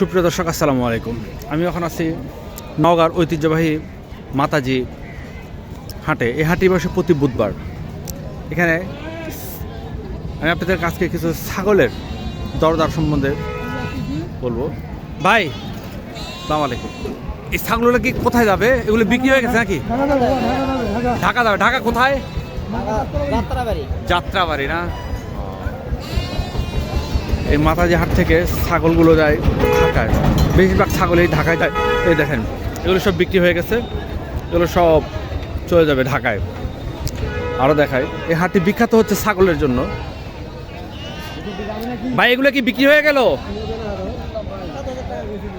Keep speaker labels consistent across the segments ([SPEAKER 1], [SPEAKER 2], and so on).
[SPEAKER 1] সুপ্রিয় দর্শক আসসালামু আলাইকুম। আমি এখন আছি নওগাঁর ঐতিহ্যবাহী মাতাজি হাটে। এই হাটে বসে প্রতি বুধবার। এখানে আমি আপনাদের কাছকে কিছু ছাগলের দরদার সম্বন্ধে বলব। ভাই সালাম আলাইকুম। এই ছাগলগুলো কি কোথায় যাবে? এগুলো বিক্রি হয়ে গেছে নাকি? ঢাকা যাবে। ঢাকা কোথায়?
[SPEAKER 2] যাত্রাবাড়ি।
[SPEAKER 1] যাত্রাবাড়ি না? এই মাতাজি হাট থেকে ছাগলগুলো যায় ঢাকায়। বেশিরভাগ ছাগল এই ঢাকায় যায়। এই দেখেন, এগুলো সব বিক্রি হয়ে গেছে। এগুলো সব চলে যাবে ঢাকায়। আরও দেখায় এই হাটটি বিখ্যাত হচ্ছে ছাগলের জন্য। ভাই, এগুলো কি বিক্রি হয়ে গেল?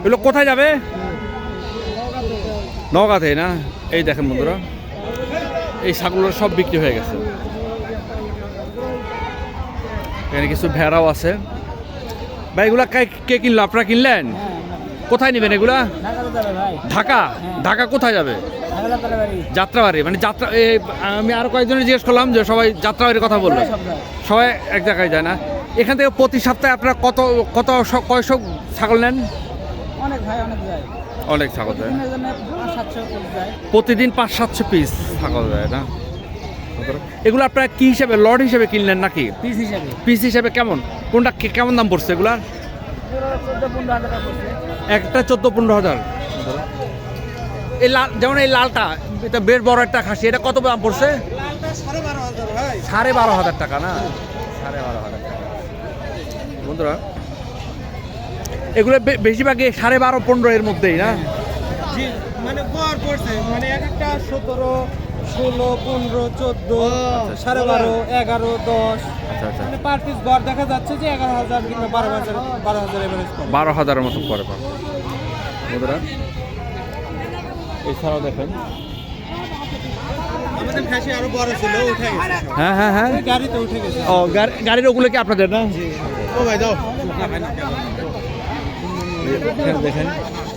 [SPEAKER 1] এগুলো কোথায় যাবে? নগাতে না? এই দেখেন বন্ধুরা, এই ছাগলগুলো সব বিক্রি হয়ে গেছে। এখানে কিছু ভেড়াও আছে। ভাই এগুলা কে- কে কিনলো? আপনারা কিনলেন? কোথায় নেবেন এগুলা?
[SPEAKER 2] ঢাকা
[SPEAKER 1] ঢাকা? ঢাকা কোথায় যাবে?
[SPEAKER 2] যাত্রাবাড়ি।
[SPEAKER 1] মানে যাত্রা আমি আরও কয়েকজনের জিজ্ঞেস করলাম যে সবাই যাত্রাবাড়ির কথা বলল। সবাই এক জায়গায় যায় না। এখান থেকে প্রতি সপ্তাহে আপনারা কত কত কয়শো ছাগল নেন?
[SPEAKER 2] অনেক ভাই অনেক যায়।
[SPEAKER 1] অনেক ছাগল যায়। প্রতিদিন পাঁচ সাতশো পিস ছাগল যায় না? এগুলো আপনারা কি হিসাবে লর্ড হিসেবে কিনলেন নাকি?
[SPEAKER 2] পিস হিসাবে।
[SPEAKER 1] পিস হিসাবে কেমন? কোনটা কেমন দাম পড়ছে এগুলার? একটা চোদ্দ পনেরো হাজার। এই লাল যেমন এই লালটা এটা বেশ বড় একটা খাসি এটা কত দাম পড়ছে?
[SPEAKER 2] সাড়ে বারো হাজার
[SPEAKER 1] টাকা না? সাড়ে বারো হাজার টাকা। বন্ধুরা এগুলো বেশিরভাগই সাড়ে বারো পনেরো এর মধ্যেই না?
[SPEAKER 2] মানে মানে এক একটা সতেরো ষোলো পনেরো চোদ্দ সাড়ে বারো এগারো দশ।
[SPEAKER 1] আচ্ছা আচ্ছা।
[SPEAKER 2] মানে পার পিস গড় দেখা যাচ্ছে যে এগারো হাজার কিংবা বারো হাজার বারো হাজার এভারেজ
[SPEAKER 1] বারো হাজারের মতো পরে পাবে। বন্ধুরা এছাড়াও দেখেন। হ্যাঁ হ্যাঁ হ্যাঁ। ও গাড়ির ওগুলো কি আপনাদের না?
[SPEAKER 2] ও ভাই দাও।
[SPEAKER 1] এখানে দেখেন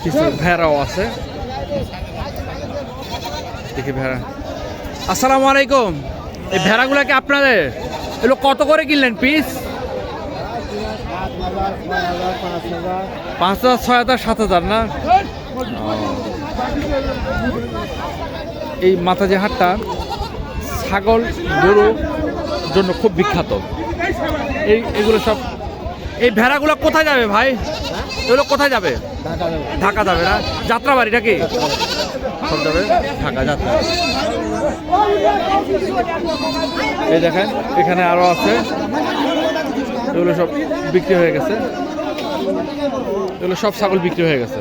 [SPEAKER 1] কিছু ভেড়াও আছে। দেখি ভেড়া। আসসালামু আলাইকুম। এই ভেড়াগুলো কি আপনাদের? এগুলো কত করে কিনলেন পিস? পাঁচ হাজার ছয় হাজার সাত হাজার না। এই মাতাজি হাটটা ছাগল গরু জন্য খুব বিখ্যাত। এই এগুলো সব এই ভেড়াগুলো কোথায় যাবে ভাই? এগুলো কোথায় যাবে? ঢাকা যাবে। না? যাত্রাবাড়ি নাকি? সব যাবে? ঢাকা যাত্রা এই দেখেন, এখানে আরও আছে। এগুলো সব বিক্রি হয়ে গেছে। এগুলো সব ছাগল বিক্রি হয়ে গেছে।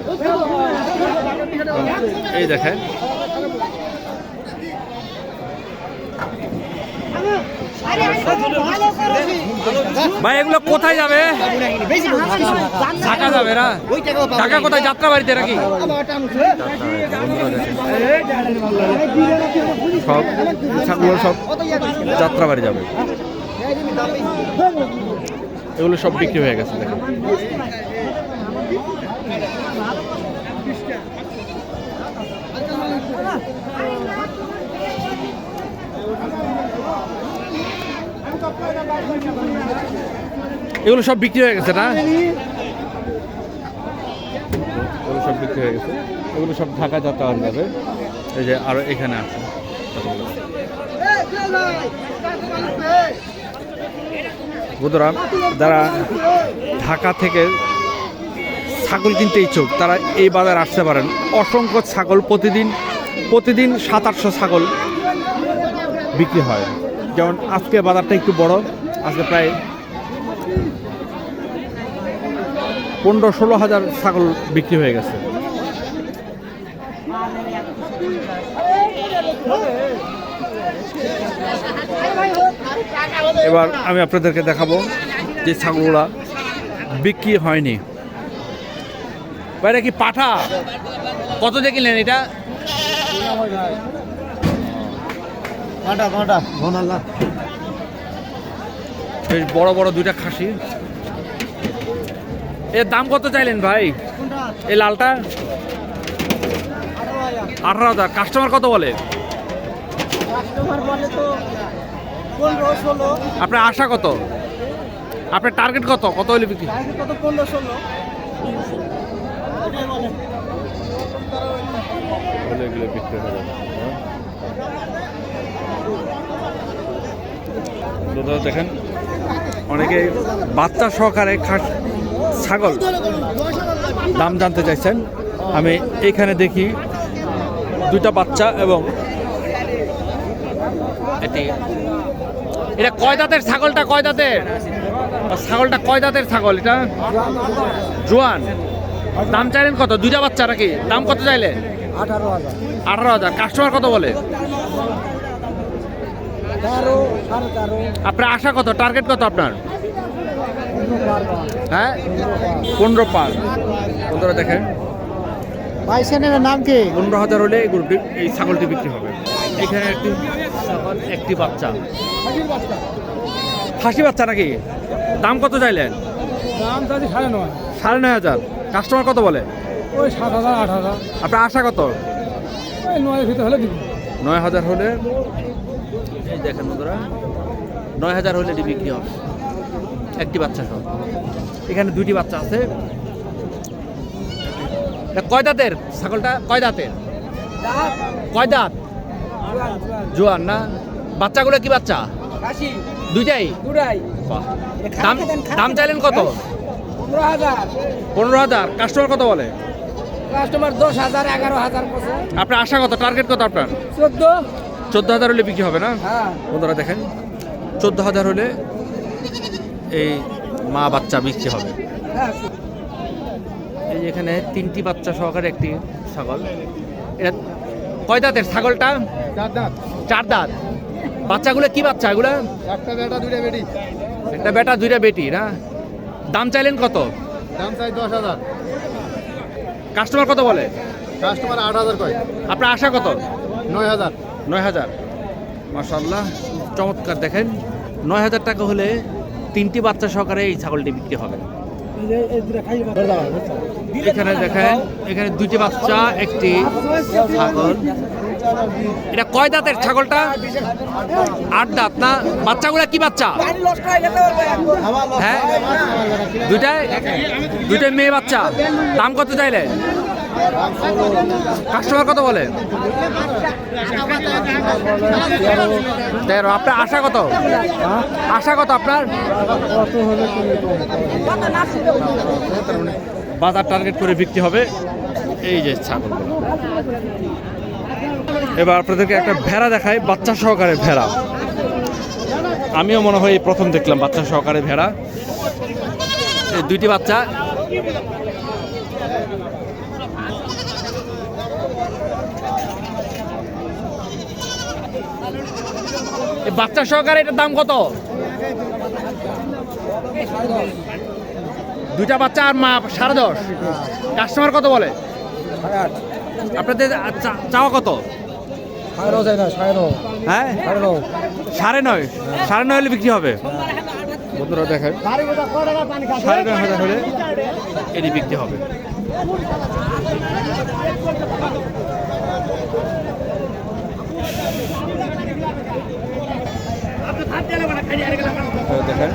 [SPEAKER 1] এই দেখেন ভাই, এগুলো কোথায় যাবে? ঢাকা যাবে না? ঢাকা কোথায়? যাত্রাবাড়িতে নাকি? সব ছাগল সব যাত্রাবাড়ি যাবে। এগুলো সব বিক্রি হয়ে গেছে এগুলো সব বিক্রি হয়ে গেছে না? এগুলো সব বিক্রি হয়ে গেছে। এগুলো সব ঢাকা যাত্রা যাবে। এই যে আরও এখানে আছে। বন্ধুরা, যারা ঢাকা থেকে ছাগল কিনতে ইচ্ছুক, তারা এই বাজার আসতে পারেন। অসংখ্য ছাগল প্রতিদিন প্রতিদিন সাত আটশো ছাগল বিক্রি হয়। যেমন আজকে বাজারটা একটু বড় আজকে প্রায় পনেরো ষোলো হাজার ছাগল বিক্রি হয়ে গেছে। এবার আমি আপনাদেরকে দেখাবো যে ছাগলগুলা বিক্রি হয়নি। ভাই, কি পাঠা? কত দিয়ে কিনলেন এটা? বেশ বড় বড় দুইটা খাসি। এর দাম কত চাইলেন ভাই? এই লালটা? আঠারো হাজার। কাস্টমার কত বলে? আপনার আশা কত? আপনার টার্গেট কত? কত হলে বিক্রি? বিক্রি হয়ে যাবে। দাদা দেখেন অনেকে বাচ্চা সহকারে খাস ছাগল দাম জানতে চাইছেন। আমি এইখানে দেখি দুইটা বাচ্চা এবং এটি এটা কয় দাঁতের ছাগলটা কয় দাঁতের? ছাগলটা কয় দাঁতের ছাগল এটা? জোয়ান। দাম চাইলেন কত? দুইটা বাচ্চা নাকি? দাম কত চাইলেন?
[SPEAKER 2] আঠারো হাজার।
[SPEAKER 1] আঠারো হাজার। কাস্টমার কত বলে? আপনার আশা কত? টার্গেট কত আপনার? হ্যাঁ? পনেরো পার। পনেরো দেখেন।
[SPEAKER 2] বাইসেনের নাম কি?
[SPEAKER 1] পনেরো হাজার হলে এই গরুটি এই ছাগলটি বিক্রি হবে। এখানে একটি ছাগল একটি বাচ্চা। খাসি বাচ্চা। নাকি? দাম কত চাইলেন?
[SPEAKER 2] দাম চাচ্ছি সাড়ে নয়।
[SPEAKER 1] সাড়ে নয় হাজার। কাস্টমার কত বলে?
[SPEAKER 2] ওই সাত হাজার আট হাজার।
[SPEAKER 1] আপনার আশা কত?
[SPEAKER 2] নয়ের ভিতরে হলে
[SPEAKER 1] নয় হাজার হলে এই দেখেন বন্ধুরা নয় হাজার হলে এটি বিক্রি হবে। একটি বাচ্চা সহ। এখানে দুইটি বাচ্চা আছে। কয় দাঁতের? ছাগলটা কয় দাঁতের? কয় দাঁত? জোয়ান না? বাচ্চাগুলো কি বাচ্চা? দুইটাই? দাম দাম চাইলেন কত?
[SPEAKER 2] পনেরো হাজার।
[SPEAKER 1] পনেরো হাজার। কাস্টমার কত বলে?
[SPEAKER 2] কাস্টমার দশ হাজার এগারো হাজার
[SPEAKER 1] আপনার আশা কত? টার্গেট কত আপনার?
[SPEAKER 2] চোদ্দ।
[SPEAKER 1] চোদ্দ হাজার হলে বিক্রি হবে না?
[SPEAKER 2] হ্যাঁ।
[SPEAKER 1] বন্ধুরা দেখেন চোদ্দ হাজার হলে এই মা বাচ্চা বিক্রি হবে।
[SPEAKER 2] হ্যাঁ।
[SPEAKER 1] এই এখানে তিনটি বাচ্চা সহকারে একটি ছাগল। এটা কয় দাঁতের ছাগলটা?
[SPEAKER 2] চার দাঁত।
[SPEAKER 1] চার দাঁত। বাচ্চাগুলো কি বাচ্চা এগুলো?
[SPEAKER 2] একটা বেটা দুইটা বেটি।
[SPEAKER 1] একটা বেটা দুইটা বেটি না? দাম চাইলেন কত?
[SPEAKER 2] দাম চাই দশ হাজার।
[SPEAKER 1] কাস্টমার কত বলে?
[SPEAKER 2] কাস্টমার আট হাজার কয়।
[SPEAKER 1] আপনার আশা কত?
[SPEAKER 2] নয় হাজার।
[SPEAKER 1] নয় হাজার। মাসাল্লাহ চমৎকার, দেখেন। নয় হাজার টাকা হলে তিনটি বাচ্চা সহকারে এই ছাগলটি বিক্রি হবে। এখানে দেখেন, এখানে দুইটি বাচ্চা, একটি ছাগল। এটা কয় দাঁতের ছাগলটা? আট দাঁত, না? বাচ্চাগুলো কি বাচ্চা? হ্যাঁ? দুইটাই? দুইটাই মেয়ে বাচ্চা। দাম কত চাইলে? কাস্টমার কত বলে? তেরো, আপনার আশা কত? আশা কত আপনার? বাজার টার্গেট করে বিক্রি হবে এই যে ছাগলগুলো এবার আপনাদেরকে একটা ভেড়া দেখাই, বাচ্চা সহকারে ভেড়া। আমিও মনে হয় এই প্রথম দেখলাম বাচ্চা সহকারে ভেড়া। দুইটি বাচ্চা। বাচ্চা সহকারে এটার দাম কত? দুইটা বাচ্চা আর মা সাড়ে দশ। কাস্টমার কত বলে? আপনাদের চাওয়া কত? হ্যাঁ?
[SPEAKER 2] সাড়ে নয়।
[SPEAKER 1] সাড়ে নয়। সাড়ে নয় হলে বিক্রি হবে। বন্ধুরা দেখেন। সাড়ে নয় হাজার হলে এটি বিক্রি হবে। দেখেন।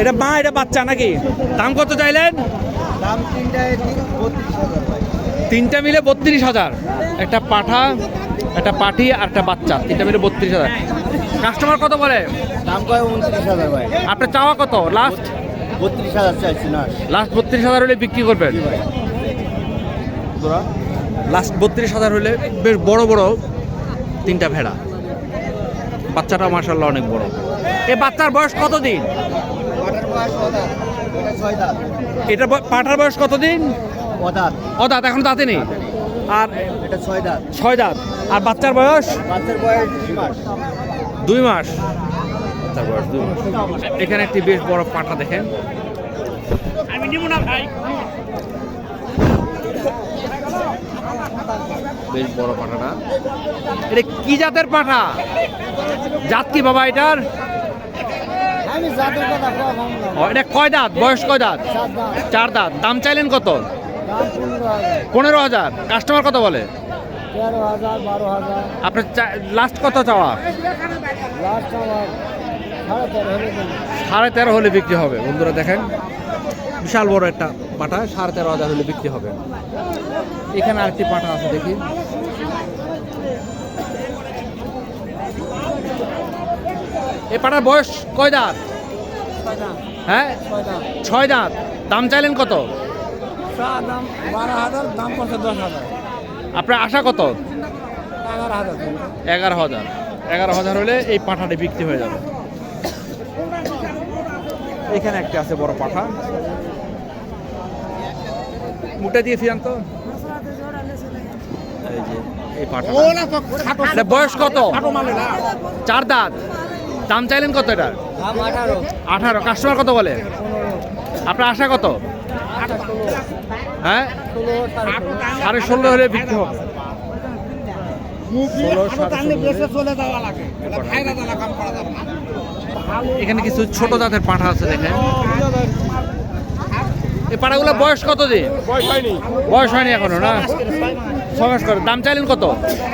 [SPEAKER 1] এটা মা এটা বাচ্চা নাকি? দাম কত চাইলেন?
[SPEAKER 2] দাম
[SPEAKER 1] তিনটা মিলে বত্রিশ হাজার। একটা পাঠা একটা পাঠি আর একটা বাচ্চা। তিনটা মিলে বত্রিশ হাজার। কাস্টমার কত বলে?
[SPEAKER 2] দাম কয় উনত্রিশ হাজার ভাই।
[SPEAKER 1] আপনার চাওয়া কত? লাস্ট
[SPEAKER 2] বত্রিশ হাজার চাইছি না
[SPEAKER 1] লাস্ট বত্রিশ হাজার হলে বিক্রি করবেন। লাস্ট বত্রিশ হাজার হলে বেশ বড় বড় তিনটা ভেড়া। বাচ্চাটা মার্শাল্লাহ অনেক বড়। এ বাচ্চার বয়স কতদিন?
[SPEAKER 2] এটা
[SPEAKER 1] পাঠার বয়স কতদিন?
[SPEAKER 2] অদাত
[SPEAKER 1] এখন দাঁতে নেই? আর
[SPEAKER 2] এটা ছয় দাঁত।
[SPEAKER 1] ছয় দাঁত। আর বাচ্চার বয়স?
[SPEAKER 2] বাচ্চার বয়স দুই মাস।
[SPEAKER 1] দুই মাস। বাচ্চার বয়স দুই মাস। এখানে একটি বেশ বড় পাঠা দেখেন। আমি নিব না ভাই। বেশ বড় পাঠাটা। এটা কি জাতের পাঠা? জাত কি বাবা এটার? এটা কয় দাঁত? বয়স কয় দাঁত?
[SPEAKER 2] চার দাঁত।
[SPEAKER 1] দাম চাইলেন কত?
[SPEAKER 2] পনেরো হাজার।
[SPEAKER 1] কাস্টমার কত বলে? আপনার লাস্ট কত চাওয়া?
[SPEAKER 2] সাড়ে তেরো হলে
[SPEAKER 1] সাড়ে তেরো হলে বিক্রি হবে। বন্ধুরা দেখেন বিশাল বড় একটা পাঠা সাড়ে তেরো হাজার হলে বিক্রি হবে। এখানে আরেকটি পাঠা আছে, দেখি। এই পাটার বয়স কয় দাঁত? হ্যাঁ? ছয় দাঁত। দাম চাইলেন কত? আপনার আশা কত?
[SPEAKER 2] এগারো হাজার।
[SPEAKER 1] এগারো হাজার হলে এই পাঠাটি বিক্রি হয়ে যাবে। এখানে একটা আছে বড় পাঠা। মুটে দিয়ে ফিরান তো? এই যে এই পাঠা বয়স কত? চার দাঁত। দাম চাইলেন কত এটা?
[SPEAKER 2] আঠারো।
[SPEAKER 1] কাস্টমার কত বলে? আপনার আশা কত? হ্যাঁ? সাড়ে ষোলো হলে বিক্রি হবে। এখানে কিছু ছোট জাতের পাঠা আছে দেখেন। এই পাঠাগুলো বয়স কত দিন?
[SPEAKER 2] বয়স হয়নি।
[SPEAKER 1] এখনও না? ছয় করে দাম চাইলেন কত?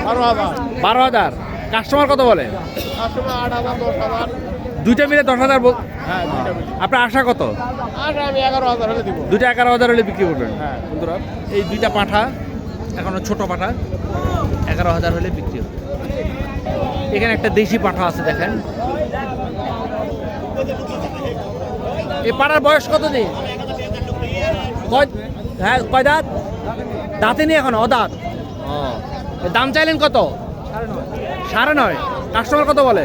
[SPEAKER 2] বারো হাজার।
[SPEAKER 1] বারো হাজার। কাস্টমার কত বলে? দুইটা মিলে দশ হাজার বল-
[SPEAKER 2] হ্যাঁ
[SPEAKER 1] আপনার আশা কত? দুইটা এগারো হাজার হলে বিক্রি করবেন।
[SPEAKER 2] হ্যাঁ।
[SPEAKER 1] বন্ধুরা এই দুইটা পাঠা এখনও ছোট পাঠা এগারো হাজার হলে বিক্রি হবে। এখানে একটা দেশি পাঠা আছে দেখেন। এই পাঠার বয়স কত দিন? কয় হ্যাঁ কয় দাঁত? দাঁতে নেই এখন অদাঁত ও। দাম চাইলেন কত? সাড়ে নয়। কাস্টমার কত বলে?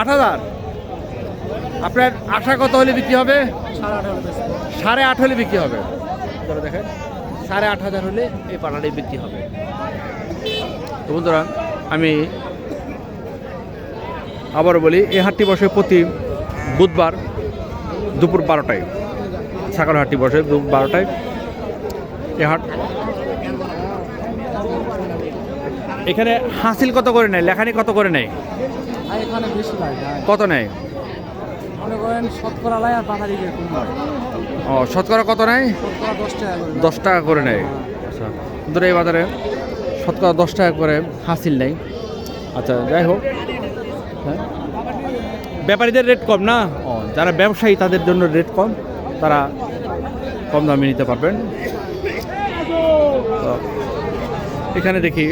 [SPEAKER 1] আট হাজার। আপনার আশা কত হলে বিক্রি হবে? সাড়ে আট হলে বিক্রি হবে। দেখেন, সাড়ে আট হাজার হলে এই পানাটাই বিক্রি হবে। তো বন্ধুরা, আমি আবার বলি, এই হাটটি বসে প্রতি বুধবার দুপুর বারোটায়। ছাগল হাটটি বসে দুপুর বারোটায়। এ হাট এখানে হাসিল কত করে নেয়? লেখানি কত করে নেয়?
[SPEAKER 2] এখানে বেশি লাগে
[SPEAKER 1] কত নেয়?
[SPEAKER 2] মনে করেন শতকরা লাই আর পাহাড়ি
[SPEAKER 1] ও শতকরা কত নেয়?
[SPEAKER 2] দশ টাকা করে
[SPEAKER 1] দশ টাকা করে নেয়। আচ্ছা ধরো এই বাজারে শতকরা দশ টাকা করে হাসিল নেই আচ্ছা যাই হোক। হ্যাঁ? ব্যাপারীদের রেট কম না? ও যারা ব্যবসায়ী তাদের জন্য রেট কম। তারা কম দামে নিতে পারবেন। তো এখানে দেখি।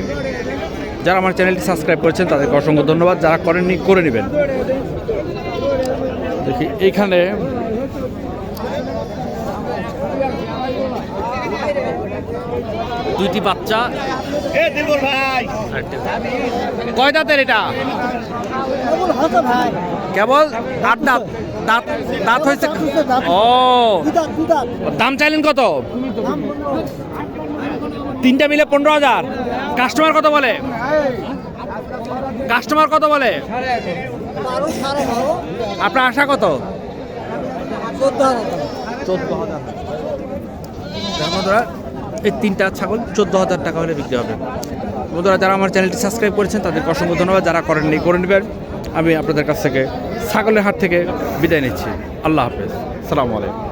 [SPEAKER 1] যারা আমার চ্যানেলটি সাবস্ক্রাইব করেছেন তাদেরকে অসংখ্য ধন্যবাদ। যারা করেননি করে নেবেন। দেখি এইখানে দুইটি বাচ্চা। কয় দাঁতের এটা? কেবল? আট দাঁত। দাঁত দাঁত হয়েছে ও। দাম চাইলেন কত? তিনটা মিলে পনেরো হাজার। কাস্টমার কত বলে? কাস্টমার কত বলে? আপনার আশা কত? এই তিনটা ছাগল চোদ্দ হাজার টাকা হলে বিক্রি হবে। বন্ধুরা, যারা আমার চ্যানেলটি সাবস্ক্রাইব করেছেন, তাদেরকে অসংখ্য ধন্যবাদ। যারা করেননি, করে নেবেন। আমি আপনাদের কাছ থেকে, ছাগলের হাট থেকে বিদায় নিচ্ছি। আল্লাহ হাফেজ। সালামু আলাইকুম।